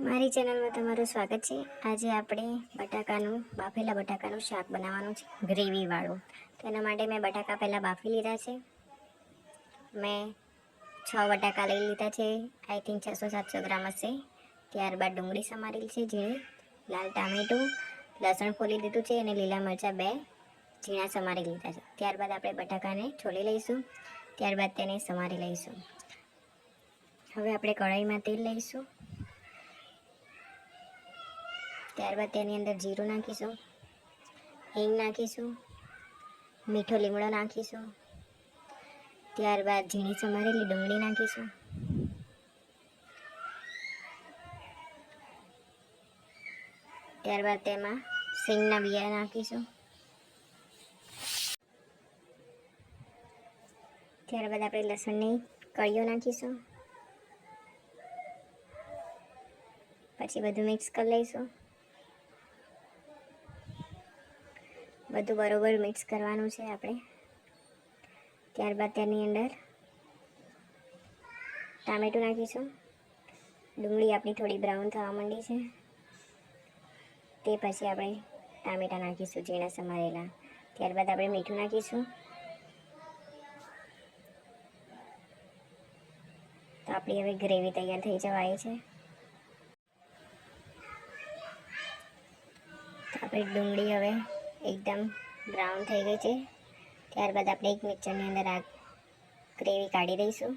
મારી ચેનલમાં તમારું સ્વાગત છે. આજે આપણે બટાકાનું, બાફેલા બટાકાનું શાક બનાવવાનું છે, ગ્રેવીવાળું. તો એના માટે મેં બટાકા પહેલાં બાફી લીધા છે. મેં છ બટાકા લઈ લીધા છે. આઈ થિંક છસો સાતસો ગ્રામ હશે. ત્યારબાદ ડુંગળી સમારેલી છે, ઝીણી, લાલ ટામેટું, લસણ ફોલી દીધું છે અને લીલા મરચાં બે ઝીણા સમારી લીધા છે. ત્યારબાદ આપણે બટાકાને છોલી લઈશું. ત્યારબાદ તેને સમારી લઈશું. હવે આપણે કઢાઈમાં તેલ લઈશું. ત્યારબાદ તેની અંદર જીરું નાખીશું, હિંગ નાખીશું, મીઠો લીમડો નાખીશું, ત્યારબાદ ઝીણી સમારેલી ડુંગળી નાખીશું. ત્યારબાદ તેમાં સિંગના બિયા નાખીશું. ત્યારબાદ આપણે લસણની કળીઓ નાખીશું. પછી બધું મિક્સ કરી લઈશું. બધું બરોબર મિક્સ કરવાનું છે આપણે. ત્યારબાદ તેની અંદર ટામેટું નાખીશું. ડુંગળી આપણી થોડી બ્રાઉન થવા માંડી છે. તે પછી આપણે ટામેટાં નાખીશું ઝીણા સમારેલા. ત્યારબાદ આપણે મીઠું નાખીશું. તો આપણી હવે ગ્રેવી તૈયાર થઈ જવાય છે. તો આપણી ડુંગળી હવે એકદમ બ્રાઉન થઈ ગઈ છે. ત્યારબાદ આપણે એક મિક્સરની અંદર આ ગ્રેવી કાઢી દઈશું.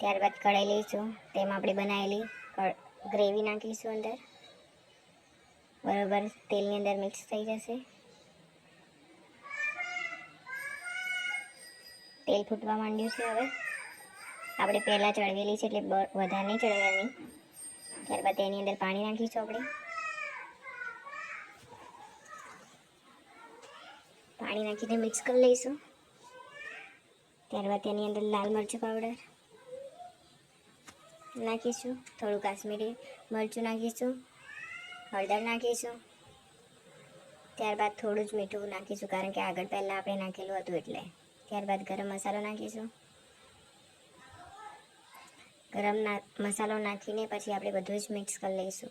ત્યારબાદ કઢાઈ લઈશું. તેમાં આપણે બનાવેલી ગ્રેવી નાખીશું અંદર. બરોબર તેલની અંદર મિક્સ થઈ જશે. તેલ ફૂટવા માંડ્યું છે હવે. આપણે પહેલાં ચડવેલી છે એટલે વધારે નહીં ચડવાની. ત્યારબાદ તેની અંદર પાણી નાખીશું આપણે. પાણી નાખીને મિક્સ કરી લઈશું. ત્યારબાદ તેની અંદર લાલ મરચું પાવડર નાખીશું, થોડું કાશ્મીરી મરચું નાખીશું, હળદર નાખીશું. ત્યારબાદ થોડું જ મીઠું નાખીશું, કારણ કે આગળ પહેલાં આપણે નાખેલું હતું એટલે. ત્યારબાદ ગરમ મસાલો નાખીશું. ગરમ મસાલો નાખીને પછી આપણે બધું જ મિક્સ કરી લઈશું.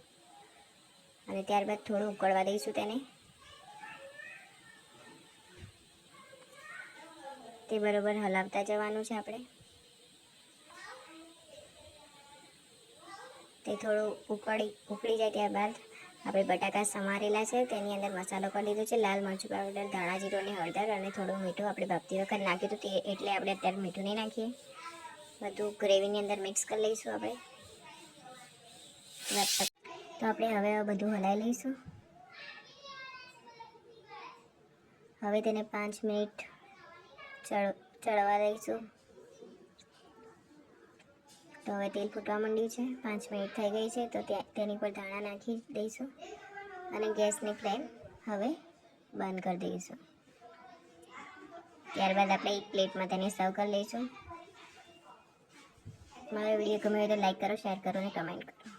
અને ત્યારબાદ થોડું ઉકળવા દઈશું તેને. તે બરાબર હલાવતા જવાનું છે આપણે. તે થોડું ઉકળી ઉકળી જાય ત્યારબાદ આપણે બટાકા સમારેલા છે, તેની અંદર મસાલો કરી દીધો છે, લાલ મરચું પાવડર, ધાણા જીરો અને હળદર અને થોડું મીઠું આપણે બાફતી વખત નાખ્યું હતું, તે એટલે આપણે અત્યારે મીઠું નહીં નાખીએ. બધું ગ્રેવીની અંદર મિક્સ કરી લઈશું આપણે. તો આપણે હવે બધું હલાવી લઈશું. હવે તેને પાંચ મિનિટ ચડવા દઈશું. તો હવે તેલ ફૂટવા માંડ્યું છે. પાંચ મિનિટ થઈ ગઈ છે, તો તેની પર ધાણા નાખી દઈશું. અને ગેસની ફ્લેમ હવે બંધ કરી દઈશું. ત્યારબાદ આપણે એક પ્લેટમાં તેને સર્વ કરી લઈશું. મારો વીડિયો ગમે હોય તો લાઈક કરો, શેર કરો અને કમેન્ટ કરો.